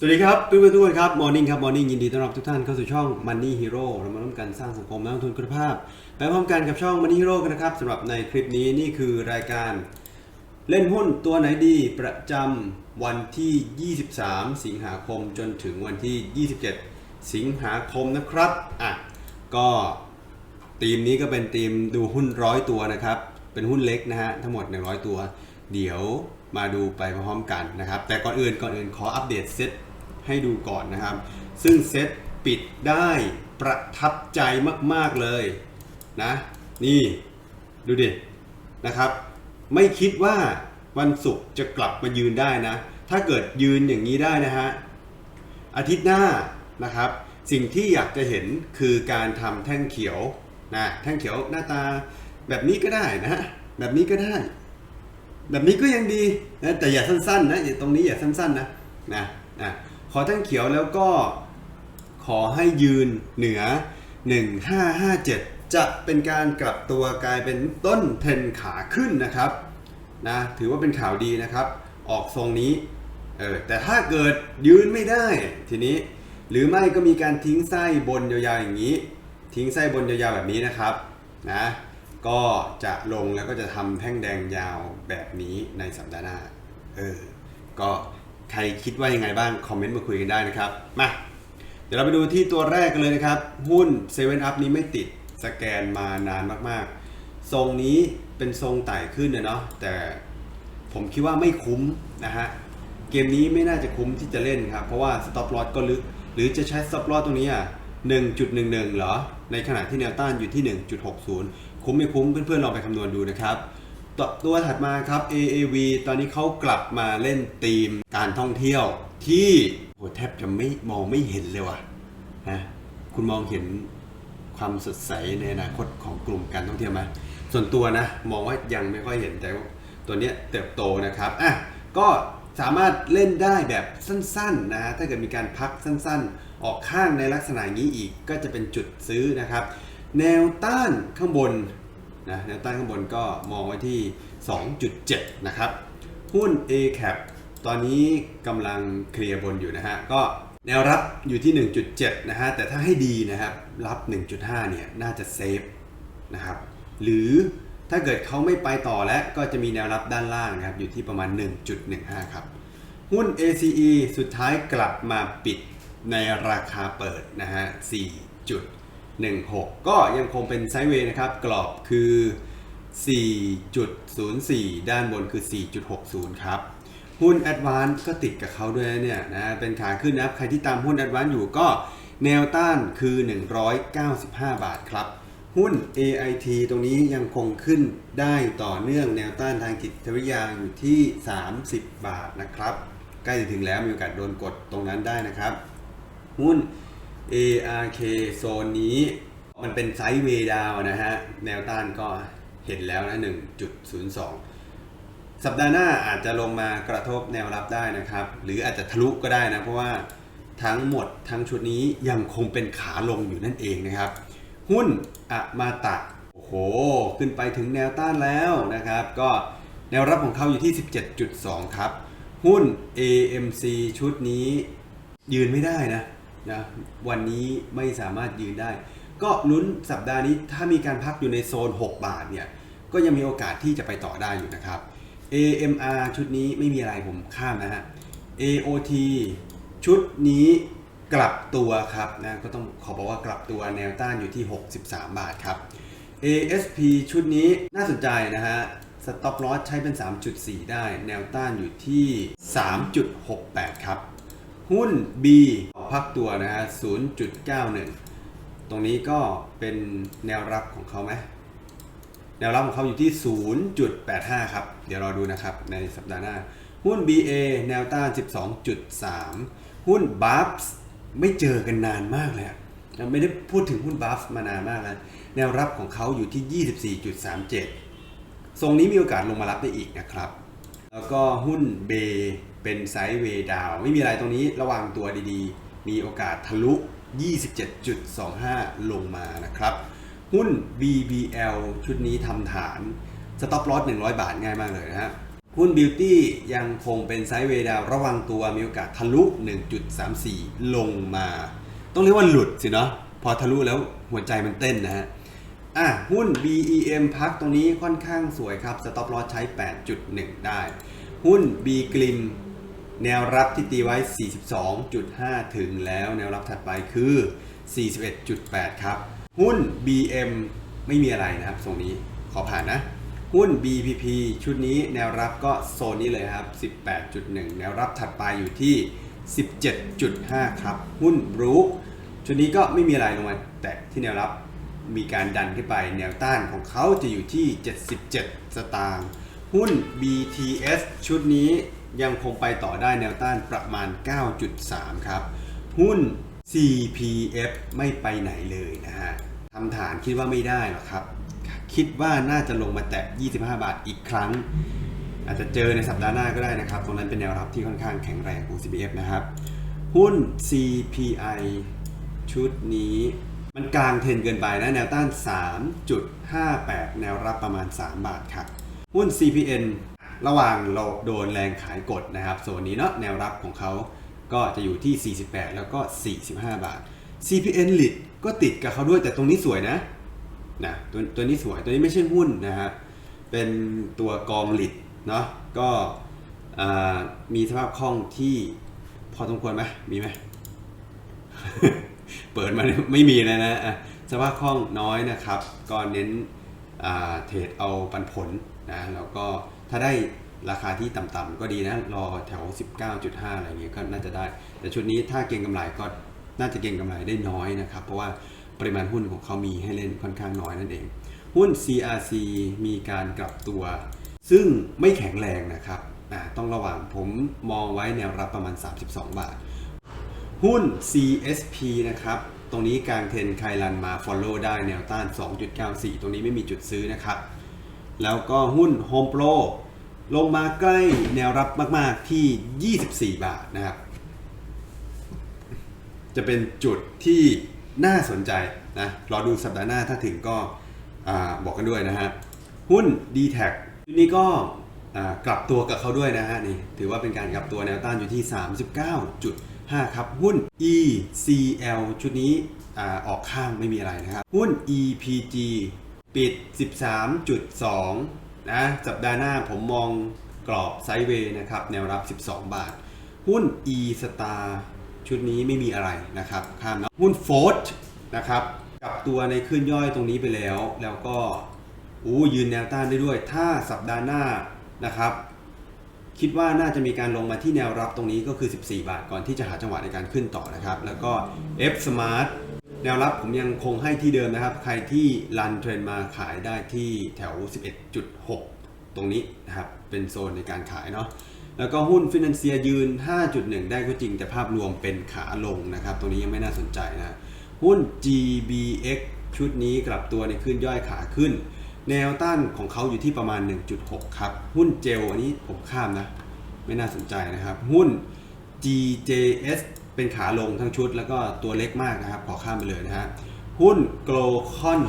สวัสดีครับเพื่อนทุกคนครับมอร์นิ่งครับมอร์นิ่งยินดีต้อนรับทุกท่านเข้าสู่ช่อง Money Hero เรามาร่วมกันสร้างสังคมนักลงทุนคุณภาพ ไปพร้อมกันกับช่อง Money Hero กันนะครับสำหรับในคลิปนี้นี่คือรายการ เล่นหุ้นตัวไหนดีประจำวันที่ 23 สิงหาคมจนถึงวันที่ 27 สิงหาคมนะครับอะก็ทีมนี้ก็เป็นทีมดูหุ้นร้อยตัวนะครับเป็นหุ้นเล็กนะฮะทั้งหมด 100 ตัว เดี๋ยวมาดูไปพร้อมกันนะครับแต่ก่อนอื่นก่อนอื่นขออัปเดตเซต ให้ดูก่อนนะครับ ซึ่งเซตปิดได้ประทับใจมากๆเลยนะ นี่ดูดินะครับ ไม่คิดว่าวันศุกร์จะกลับมายืนได้นะ ถ้าเกิดยืนอย่างนี้ได้นะฮะ อาทิตย์หน้านะครับ สิ่งที่อยากจะเห็นคือการทำแท่งเขียวนะแท่งเขียวหน้าตาแบบนี้ก็ได้นะฮะแบบนี้ก็ได้ แบบนี้ก็ยังดีนะแต่อย่าสั้นๆนะตรงนี้อย่าสั้นๆนะนะนะ ขอท่งเขียวแล้วก็ขอให้ยืนเหนือ 1557 จะเป็นการกลับตัวกลายเป็นต้นเทรนขาขึ้นนะครับนะถือว่าเป็นข่าวดีนะครับ ออกทรงนี้เออแต่ถ้าเกิดยืนไม่ได้ทีนี้ หรือไม่ก็มีการทิ้งไส้บนยาวๆอย่างนี้ ทิ้งไส้บนยาวๆแบบนี้นะครับนะก็จะลงแล้วก็จะทำแท่งแดงยาวแบบนี้ในสัปดาห์หน้าเออก็ ใครคิดว่ายังไงบ้าง คอมเมนต์มาคุยกันได้นะครับ มา เดี๋ยวเราไปดูที่ตัวแรกกันเลยนะครับ หุ้น7 Up นี้ไม่ติดสแกนมานานมากๆ ทรงนี้เป็นทรงไต่ขึ้นนะเนาะแต่ผมคิดว่าไม่คุ้มนะฮะ เกมนี้ไม่น่าจะคุ้มที่จะเล่นครับ เพราะว่า stop loss ก็ลึก หรือจะใช้ stop loss ตรงนี้อะ1.11 เหรอ ในขณะที่แนวต้านอยู่ที่ 1.60 คุ้มไม่คุ้มเพื่อนๆลองไปคำนวณดูนะครับ ตัวตัวถัดมาครับ AAV ตอนนี้เขากลับมาเล่นธีมการท่องเที่ยว ที่โหแทบจะไม่มองไม่เห็นเลยว่ะนะคุณมองเห็นความสดใสในอนาคตของกลุ่มการท่องเที่ยวไหมส่วนตัวนะ มองว่ายังไม่ค่อยเห็นแต่ว่าตัวเนี้ยเติบโตนะครับอะก็สามารถเล่นได้แบบสั้นๆนะฮะถ้าเกิดมีการพักสั้นๆ ออกข้างในลักษณะงนี้อีกก็จะเป็นจุดซื้อนะครับ แนวต้านข้างบน นะแนวต้านข้างบนก็มองไว้ที่ 2.7 นะครับ หุ้น ACAP ตอนนี้กำลังเคลียร์บนอยู่นะฮะ ก็แนวรับอยู่ที่ 1.7 นะฮะ แต่ถ้าให้ดีนะครับ รับ 1.5 เนี่ย น่าจะเซฟนะครับ หรือถ้าเกิดเขาไม่ไปต่อแล้วก็จะมีแนวรับด้านล่างนะครับ อยู่ที่ประมาณ 1.15 ครับ หุ้น ACE สุดท้ายกลับมาปิดในราคาเปิดนะฮะ 4 จุด 16 ก็ยังคงเป็นไซด์เวย์นะครับ กรอบคือ 4.04 ด้านบนคือ 4.60 ครับ หุ้น a d v a n c e ก็ติดกับเขาด้วยเนี่ยนะ เป็นขาขึ้นนะครับ ใครที่ตามหุ้น a d v a n c e อยู่ก็แนวต้านคือ 195 บาทครับ หุ้น AIT ตรงนี้ยังคงขึ้นได้ต่อเนื่องแนวต้านทางจิตวิทยาอยู่ที่ 30 บาทนะครับ ใกล้จะถึงแล้วมีโอกาสโดนกดตรงนั้นได้นะครับ หุ้น ARK โซนนี้ มันเป็นไซด์เวดาวน์นะฮะ แนวต้านก็เห็นแล้วนะ 1.02 สัปดาห์หน้าอาจจะลงมากระทบแนวรับได้นะครับ หรืออาจจะทะลุก็ได้นะ เพราะว่าทั้งหมดทั้งชุดนี้ยังคงเป็นขาลงอยู่นั่นเองนะครับ หุ้นอะมาตะ โอ้โห ขึ้นไปถึงแนวต้านแล้วนะครับ ก็แนวรับของเขาอยู่ที่ 17.2 ครับ หุ้น AMC ชุดนี้ยืนไม่ได้นะ นะวันนี้ไม่สามารถยืนได้ ก็ลุ้นสัปดาห์นี้ถ้ามีการพักอยู่ในโซน 6 บาทเนี่ยก็ยังมีโอกาสที่จะไปต่อได้อยู่นะครับ AMR ชุดนี้ไม่มีอะไรผมข้ามนะฮะ AOT ชุดนี้กลับตัวครับนะก็ต้องขอบอกว่ากลับตัวแนวต้านอยู่ที่ 63 บาทครับ ASP ชุดนี้น่าสนใจนะฮะสต็อปลอสใช้เป็น 3.4 ได้ แนวต้านอยู่ที่ 3.68 ครับ หุ้น B พักตัวนะฮะ0.91 ตรงนี้ก็เป็นแนวรับของเขาไหมแนวรับของเขาอยู่ที่ 0.85 ครับ เดี๋ยวรอดูนะครับในสัปดาห์หน้า หุ้น BA แนวต้าน 12.3 หุ้น b u f s ไม่เจอกันนานมากเลยไม่ได้พูดถึงหุ้น b u f s มานานมากแล้วแนวรับของเขาอยู่ที่ 24.37 ทรงนี้มีโอกาสลงมารับได้อีกนะครับ แล้วก็หุ้นเบ เป็นไซด์เวดาวไม่มีอะไรตรงนี้ระวังตัวดีๆ มีโอกาสทะลุ 27.25 ลงมานะครับ หุ้น BBL ชุดนี้ทำฐานสต็อปลอส100 บาทง่ายมากเลยนะฮะหุ้นบิวตี้ยังคงเป็นไซด์เวดาวระวังตัวมีโอกาสทะลุ 1.34 ลงมา ต้องเรียกว่าหลุดสิเนาะพอทะลุแล้วหัวใจมันเต้นนะฮะอะหุ้น BEM พักตรงนี้ค่อนข้างสวยครับสต็อปลอสใช้ 8.1 ได้ หุ้น B กลิม แนวรับที่ตีไว้ 42.5 ถึงแล้วแนวรับถัดไปคือ 41.8 ครับ หุ้น BM ไม่มีอะไรนะครับทรงนี้ขอผ่านนะ หุ้น BPP ชุดนี้แนวรับก็โซนนี้เลยครับ 18.1 แนวรับถัดไปอยู่ที่ 17.5 ครับ หุ้นบรูคชุดนี้ก็ไม่มีอะไรลงมาแต่ที่แนวรับมีการดันขึ้นไปแนวต้านของเขาจะอยู่ที่ 77 สตางค์หุ้น BTS ชุดนี้ ยังคงไปต่อได้แนวต้านประมาณ 9.3 ครับ หุ้น CPF ไม่ไปไหนเลยนะฮะทำฐานคิดว่าไม่ได้หรอกครับ คิดว่าน่าจะลงมาแตะ 25 บาทอีกครั้ง อาจจะเจอในสัปดาห์หน้าก็ได้นะครับ ตรงนั้นเป็นแนวรับที่ค่อนข้างแข็งแรงของ CPF นะครับ หุ้น CPI ชุดนี้มันกลางเทนเกินไปนะแนวต้าน 3.58 แนวรับประมาณ 3 บาทครับ หุ้น CPN ระหว่างเราโดนแรงขายกดนะครับโซนนี้เนาะแนวรับของเขาก็จะอยู่ที่ 48 แล้วก็ 45 บาท CPN ลิดก็ติดกับเขาด้วยแต่ตรงนี้สวยนะนะตัวตัวนี้สวยตัวนี้ไม่ใช่หุ้นนะฮะเป็นตัวกองหลิดเนาะก็มีสภาพคล่องที่พอสมควรไหมมีไหมเปิดมาไม่มีเลยนะอะสภาพคล่องน้อยนะครับ ก็เน้น เทรดเอาปันผลนะแล้วก็ถ้าได้ราคาที่ต่ำๆก็ดีนะ รอแถว 19.5 อะไรเงี้ยก็น่าจะได้ แต่ชุดนี้ถ้าเก็งกำไรก็น่าจะเก็งกำไรได้น้อยนะครับ เพราะว่าปริมาณหุ้นของเขามีให้เล่นค่อนข้างน้อยนั่นเอง หุ้น CRC มีการกลับตัว ซึ่งไม่แข็งแรงนะครับต้องระวังผมมองไว้แนวรับประมาณ 32 บาท หุ้น CSP นะครับ ตรงนี้กางเทรนใครรันมา Follow ได้แนวต้าน 2.94 ตรงนี้ไม่มีจุดซื้อนะครับ แล้วก็หุ้น Home Pro ลงมาใกล้แนวรับมาก ๆ ที่ 24 บาทนะครับ จะเป็นจุดที่น่าสนใจนะ รอดูสัปดาห์หน้าถ้าถึงก็บอกกันด้วยนะฮะ หุ้น d t แทนี้ก็กลับตัวกับเขาด้วยนะฮะนี่ถือว่าเป็นการกลับตัวแนวต้านอยู่ที่ 5 ครับ หุ้น ECL ชุดนี้ออกข้างไม่มีอะไรนะครับ หุ้น EPG ปิด 13.2 นะ สัปดาห์หน้าผมมองกรอบไซด์เวย์นะครับ แนวรับ 12 บาท หุ้น E Star ชุดนี้ไม่มีอะไรนะครับ ข้ามนะหุ้นโฟร์นะครับกลับตัวในขึ้นย่อยตรงนี้ไปแล้ว แล้วก็อู้ยืนแนวต้านได้ด้วย ถ้าสัปดาห์หน้านะครับ คิดว่าน่าจะมีการลงมาที่แนวรับตรงนี้ก็คือ 14 บาทก่อนที่จะหาจังหวะในการขึ้นต่อนะครับ แล้วก็ F Smart แนวรับผมยังคงให้ที่เดิมนะครับ ใครที่รันเทรนมาขายได้ที่แถว 11.6 ตรงนี้นะครับ เป็นโซนในการขายเนาะแล้วก็หุ้นฟินแลนเซียยืน 5.1 ได้ก็จริงแต่ภาพรวมเป็นขาลงนะครับ ตรงนี้ยังไม่น่าสนใจนะ หุ้น GBX ชุดนี้กลับตัวในขึ้นย่อยขาขึ้น แนวต้านของเขาอยู่ที่ประมาณ 1.6 ครับ หุ้นเจลอันนี้ผมข้ามนะ ไม่น่าสนใจนะครับ หุ้น GJS เป็นขาลงทั้งชุด แล้วก็ตัวเล็กมากนะครับ ขอข้ามไปเลยนะฮะหุ้น g l o c o n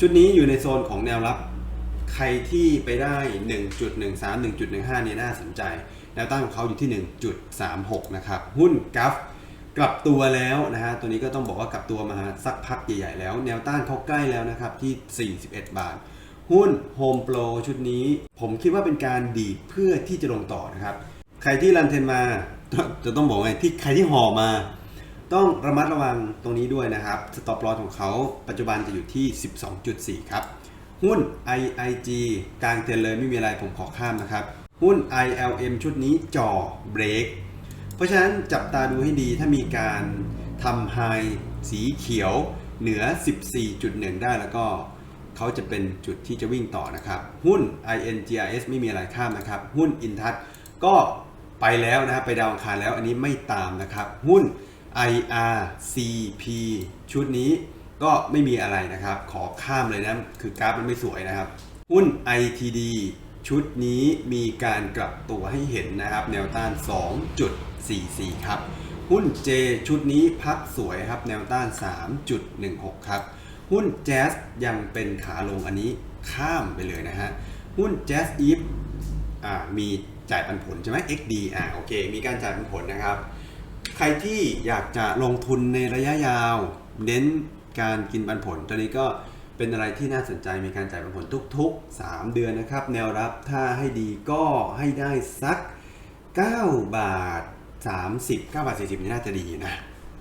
ชุดนี้อยู่ในโซนของแนวรับ ใครที่ไปได้ 1.13 1.15 เนี่ยน่าสนใจ แนวต้านของเขาอยู่ที่ 1.36 นะครับ หุ้นกัฟ กลับตัวแล้วนะฮะตัวนี้ก็ต้องบอกว่ากลับตัวมาสักพักใหญ่ๆแล้ว แนวต้านเขาใกล้แล้วนะครับที่ 41 บาท หุ้น Home Pro ชุดนี้ ผมคิดว่าเป็นการดีเพื่อที่จะลงต่อนะครับ ใครที่รันเทนมาจะต้องบอกไงที่ใครที่ห่อมา ต้องระมัดระวังตรงนี้ด้วยนะครับสต็อปลอสของเขาปัจจุบันจะอยู่ที่ 12.4 ครับ หุ้น IIG กลางเทรนเลยไม่มีอะไรผมขอข้ามนะครับ หุ้น ILM ชุดนี้จ่อเบรก เพราะฉะนั้นจับตาดูให้ดีถ้ามีการทำไฮสีเขียวเหนือ 14.1 ได้แล้วก็เขาจะเป็นจุดที่จะวิ่งต่อนะครับ หุ้น INGRS ไม่มีอะไรข้ามนะครับ หุ้น Intouch ก็ไปแล้วนะครับไปดาวอังคารแล้วอันนี้ไม่ตามนะครับ หุ้น IRCP ชุดนี้ก็ไม่มีอะไรนะครับ ขอข้ามเลยนะ คือกราฟมันไม่สวยนะครับ หุ้น ITD ชุดนี้มีการกลับตัวให้เห็นนะครับ แนวต้าน 2 จุด 44 ครับ หุ้น J ชุดนี้พักสวยครับแนวต้าน 3.16 ครับ หุ้น Jazz ยังเป็นขาลงอันนี้ข้ามไปเลยนะฮะ หุ้น Jazz Eve อ่ามีจ่ายปันผลใช่ไหม XD อ่าโอเค มีการจ่ายปันผลนะครับ ใครที่อยากจะลงทุนในระยะยาว เน้นการกินปันผล ตอนนี้ก็เป็นอะไรที่น่าสนใจมีการจ่ายปันผลทุก ๆ 3 เดือนนะครับ แนวรับถ้าให้ดีก็ให้ได้สัก 9 บาท 30 9บาท40 นี่น่าจะดีนะ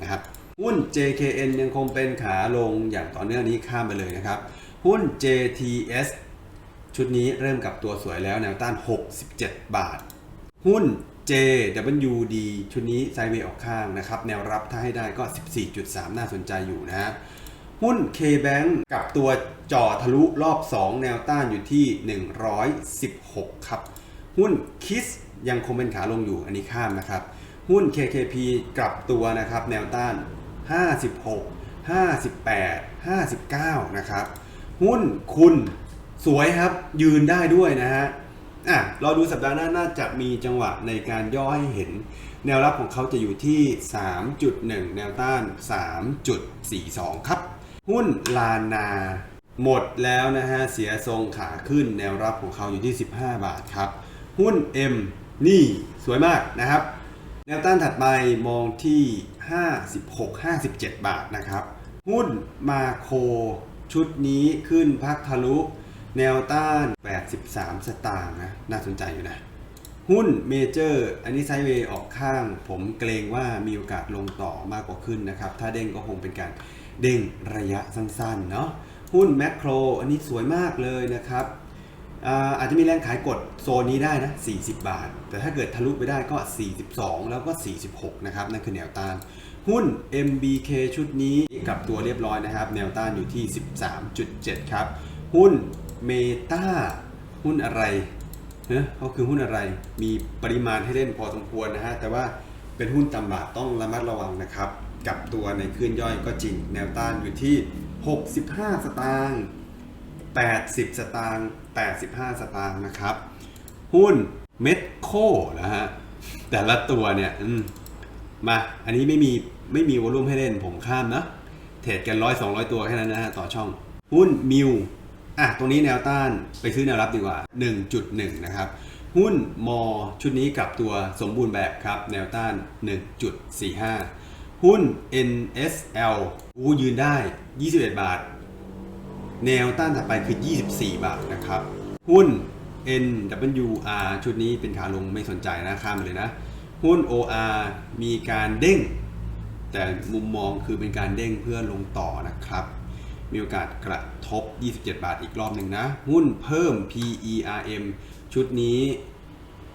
นะครับหุ้น JKN ยังคงเป็นขาลงอย่างต่อเนื่องนี้ข้ามไปเลยนะครับ หุ้น JTS ชุดนี้เริ่มกับตัวสวยแล้วแนวต้าน 67 บาท หุ้น JWD ชุดนี้ไซด์เวย์ออกข้างนะครับ แนวรับถ้าให้ได้ก็ 14.3 น่าสนใจอยู่นะฮะหุ้น KBank กับตัวจ่อทะลุรอบ 2 แนวต้านอยู่ที่ 116 ครับ หุ้น KISS ยังคงเป็นขาลงอยู่อันนี้ข้ามนะครับ หุ้น KKP กลับตัวนะครับแนวต้าน 56 58 59 นะครับ หุ้นคุณสวยครับยืนได้ด้วยนะฮะอะเราดูสัปดาห์หน้าน่าจะมีจังหวะในการย่อให้เห็น แนวรับของเขาจะอยู่ที่ 3.1 แนวต้าน 3.42 ครับ หุ้นลานาหมดแล้วนะฮะ เสียทรงขาขึ้นแนวรับของเขาอยู่ที่ 15 บาทครับ หุ้น M นี่สวยมากนะครับ นวต้านถัดไปมองที่ 56-57 บาทนะครับ หุ้นมาโครชุดนี้ขึ้นพักทะลุ แนวต้าน 83 สตางค์นะ น่าสนใจอยู่นะ หุ้นเมเจอร์อันนี้ไซด์เวย์ออกข้าง ผมเกรงว่ามีโอกาสลงต่อมากกว่าขึ้นนะครับ ถ้าเด้งก็คงเป็นการเด้งระยะสั้นๆ เนาะหุ้นแมคโครอันนี้สวยมากเลยนะครับ อาจจะมีแรงขายกดโซนนี้ได้นะ 40 บาท แต่ถ้าเกิดทะลุไปได้ก็ 42 แล้วก็ 46 นะครับ นั่นคือแนวต้าน หุ้น MBK ชุดนี้กลับตัวเรียบร้อยนะครับ แนวต้านอยู่ที่ 13.7 ครับ หุ้นเมตาหุ้นอะไรเนะเขาคือหุ้นอะไร มีปริมาณให้เล่นพอสมควรนะฮะ แต่ว่าเป็นหุ้นตำบาต้องระมัดระวังนะครับ กับตัวในคลื่นย่อยก็จริง แนวต้านอยู่ที่ 65 สตางค์ 80 สตางค์85 สตางค์นะครับ หุ้นเม็ดโคนะฮะแต่ละตัวเนี่ยมมาอันนี้ไม่มีไม่มีวอลุ่มให้เล่นผมข้ามนะเทรดกันร้อยสองร้อยตัวแค่นั้นนะฮะต่อช่อง หุ้นมิวอะตรงนี้แนวต้านไปซื้อแนวรับดีกว่า 1.1 นะครับ หุ้นมอชุดนี้กลับตัวสมบูรณ์แบบครับ แนวต้าน 1.45 หุ้น NSL อู้ยืนได้ 21 บาท แนวต้านถัดไปคือ 24 บาทนะครับ หุ้น NWR ชุดนี้เป็นขาลงไม่สนใจนะข้ามไปเลยนะ หุ้น OR มีการเด้ง แต่มุมมองคือเป็นการเด้งเพื่อลงต่อนะครับ มีโอกาสกระทบ 27 บาทอีกรอบหนึ่งนะ หุ้นเพิ่ม PERM ชุดนี้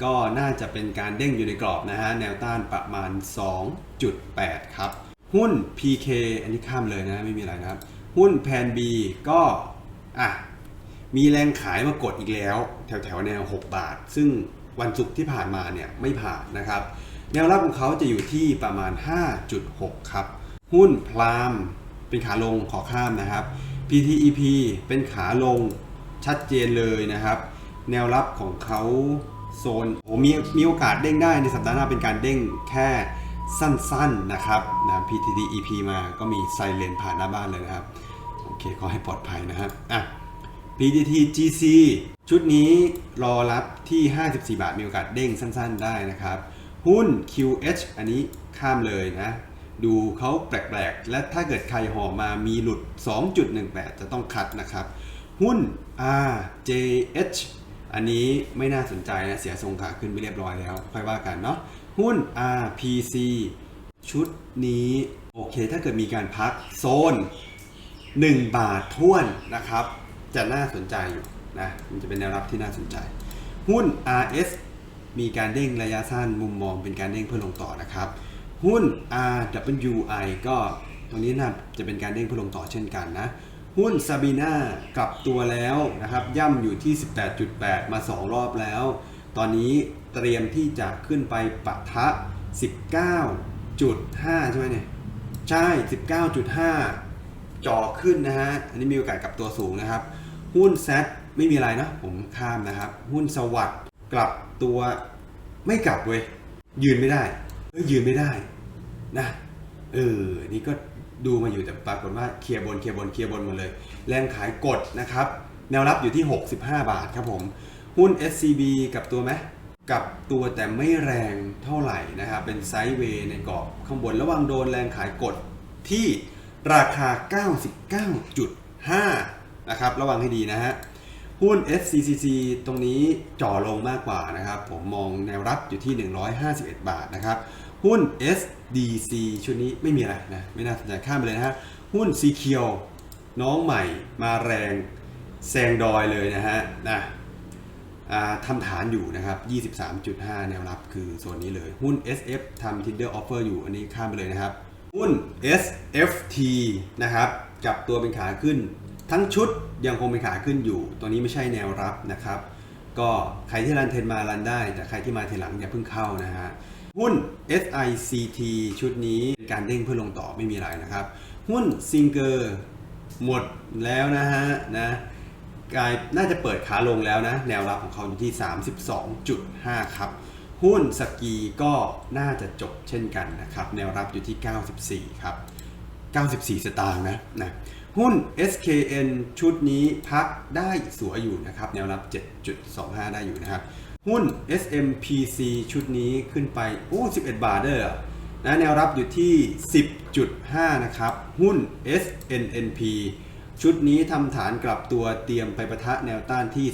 ก็น่าจะเป็นการเด้งอยู่ในกรอบนะฮะ แนวต้านประมาณ 2.8 ครับ หุ้น PK อันนี้ข้ามเลยนะ ไม่มีอะไรนะครับ หุ้นแพน B ก็อะมีแรงขายมากดอีกแล้ว แถวแถวๆแนว 6 บาท ซึ่งวันศุกร์ที่ผ่านมาเนี่ยไม่ผ่านนะครับ แนวรับของเขาจะอยู่ที่ประมาณ 5.6 ครับ หุ้นพลามเป็นขาลงขอข้ามนะครับ PTEP เป็นขาลงชัดเจนเลยนะครับ แนวรับของเขาโซนโอ้มีมีโอกาสเด้งได้ในสัปดาห์หน้าเป็นการเด้งแค่ สั้นๆนะครับนะ PTTEP มาก็มีไซเรนผ่านหน้าบ้านเลยนะครับ โอเคขอให้ปลอดภัยนะครับอะ PTT GC ชุดนี้รอรับที่ 54 บาทมีโอกาสเด้งสั้นๆได้นะครับ หุ้น QH อันนี้ข้ามเลยนะ ดูเขาแปลกๆ และถ้าเกิดใครห่อมามีหลุด 2.18 จะต้องคัดนะครับ หุ้น RJH อันนี้ไม่น่าสนใจนะ เสียทรงขาขึ้นไปเรียบร้อยแล้ว ค่อยว่ากันเนาะ หุ้น RPC ชุดนี้ โอเค ถ้าเกิดมีการพักโซน 1 บาทท้วนนะครับ จะน่าสนใจอยู่นะ มันจะเป็นแนวรับที่น่าสนใจ หุ้น RS มีการเด้งระยะสั้นมุมมองเป็นการเด้งเพื่อลงต่อนะครับ หุ้น RWI ก็ตรงนี้นะจะเป็นการเด้งเพื่อลงต่อเช่นกันนะหุ้นซาบีนากลับตัวแล้วนะครับ ย่ำอยู่ที่ 18.8 มา 2 รอบแล้ว ตอนนี้ เตรียมที่จะขึ้นไปปะทะ 19.5 ใช่ไหมเนี่ย ใช่ 19.5 จ่อขึ้นนะฮะ อันนี้มีโอกาสกลับตัวสูงนะครับ หุ้นแซดไม่มีอะไรนะ ผมข้ามนะครับ หุ้นสวัสด์กลับตัวไม่กลับเว้ย ยืนไม่ได้เอ้ยยืนไม่ได้นะเออนี่ก็ดูมาอยู่แต่ปรากฏว่าเคลียร์บนเคลียร์บนเคลียร์บนหมาเลย แรงขายกดนะครับ แนวรับอยู่ที่ 65 บาทครับผม หุ้น SCB กับตัวไหม กับตัวแต่ไม่แรงเท่าไหร่นะครับ เป็นไซด์เวย์ในกรอบข้างบนระวังโดนแรงขายกดที่ราคา 99.5 นะครับ ระวังให้ดีนะฮะ หุ้น SCCC ตรงนี้จ่อลงมากกว่านะครับ ผมมองแนวรับอยู่ที่ 151 บาทนะครับ หุ้น SDC ชุดนี้ไม่มีอะไรนะ ไม่น่าสนใจข้ามไปเลยนะฮะ หุ้น c q ียวน้องใหม่มาแรงแซงดอยเลยนะฮะนะ ทำฐานอยู่นะครับ 23.5 แนวรับคือโซนนี้เลย หุ้น SF ทำ Tinder Offer อยู่ อันนี้ข้ามไปเลยนะครับ หุ้น SFT นะครับกับตัวเป็นขาขึ้น ทั้งชุดยังคงเป็นขาขึ้นอยู่ ตัวนี้ไม่ใช่แนวรับนะครับ ก็ใครที่รันเทนมารันได้ แต่ใครที่มาทีหลังอย่าเพิ่งเข้านะฮะ หุ้น SICT ชุดนี้การเด้งเพื่อลงต่อไม่มีอะไรนะครับ หุ้นซิงเกอร์หมดแล้วนะฮะนะ กลายน่าจะเปิดขาลงแล้วนะ แนวรับของเขาอยู่ที่ 32.5 ครับ หุ้นสกีก็น่าจะจบเช่นกันนะครับ แนวรับอยู่ที่ 94 ครับ 94 สตางค์นะนะหุ้น SKN ชุดนี้พักได้สวยอยู่นะครับ แนวรับ 7.25 ได้อยู่นะครับ หุ้น SMPC ชุดนี้ขึ้นไป โอ้ 11 บาทเด้อนะแนวรับอยู่ที่ 10.5 นะครับ หุ้น SNNP ชุดนี้ทำฐานกลับตัวเตรียมไปประทะแนวต้านที่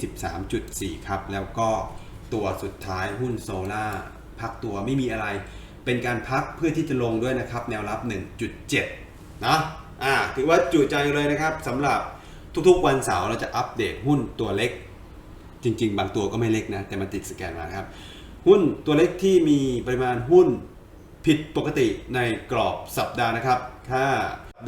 13.4 ครับ แล้วก็ตัวสุดท้ายหุ้นโซล่าพักตัวไม่มีอะไร เป็นการพักเพื่อที่จะลงด้วยนะครับ แนวรับ 1.7 นะอ่าถือว่าจุใจเลยนะครับสำหรับทุกๆวันเสาร์เราจะอัปเดตหุ้นตัวเล็ก จริง ๆ บางตัวก็ไม่เล็กนะ แต่มันติดสแกนมาครับ หุ้นตัวเล็กที่มีปริมาณหุ้นผิดปกติในกรอบสัปดาห์นะครับ ถ้า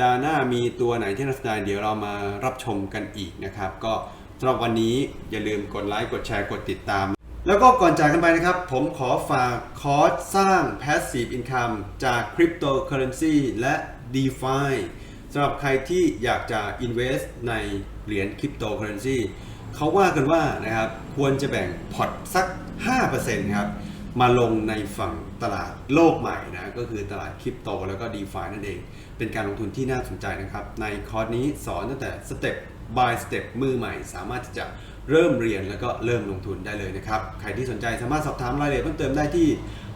ดาห์หน้ามีตัวไหนที่น่าสนใจเดี๋ยวเรามารับชมกันอีกนะครับ ก็สำหรับวันนี้อย่าลืมกดไลค์กดแชร์กดติดตาม แล้วก็ก่อนจากกันไปนะครับ ผมขอฝากคอร์สสร้าง Passive Income จาก Cryptocurrency และ DeFi สำหรับใครที่อยากจะ invest ในเหรียญ Cryptocurrency เขาว่ากันว่านะครับควรจะแบ่งพอร์ตสัก 5%ครับ มาลงในฝั่งตลาดโลกใหม่นะก็คือตลาดคริปโตแล้วก็ d e f i นั่นเอง เป็นการลงทุนที่น่าสนใจนะครับ ในคอร์สนี้สอนตั้งแต่สเต็ป by สเต็ปมือใหม่ สามารถที่จะเริ่มเรียนแล้วก็เริ่มลงทุนได้เลยนะครับ ใครที่สนใจสามารถสอบถามรายละเอียดเพิ่มเติมได้ที่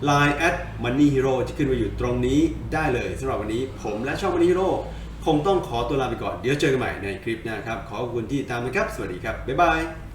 Line at Money Hero ที่ขึ้นมาอยู่ตรงนี้ได้เลยสำหรับวันนี้ผมและช่อง Money Hero คงต้องขอตัวลาไปก่อน เดี๋ยวเจอกันใหม่ในคลิปหน้าครับ ขอบคุณที่ตามนะครับ สวัสดีครับ บ๊ายบาย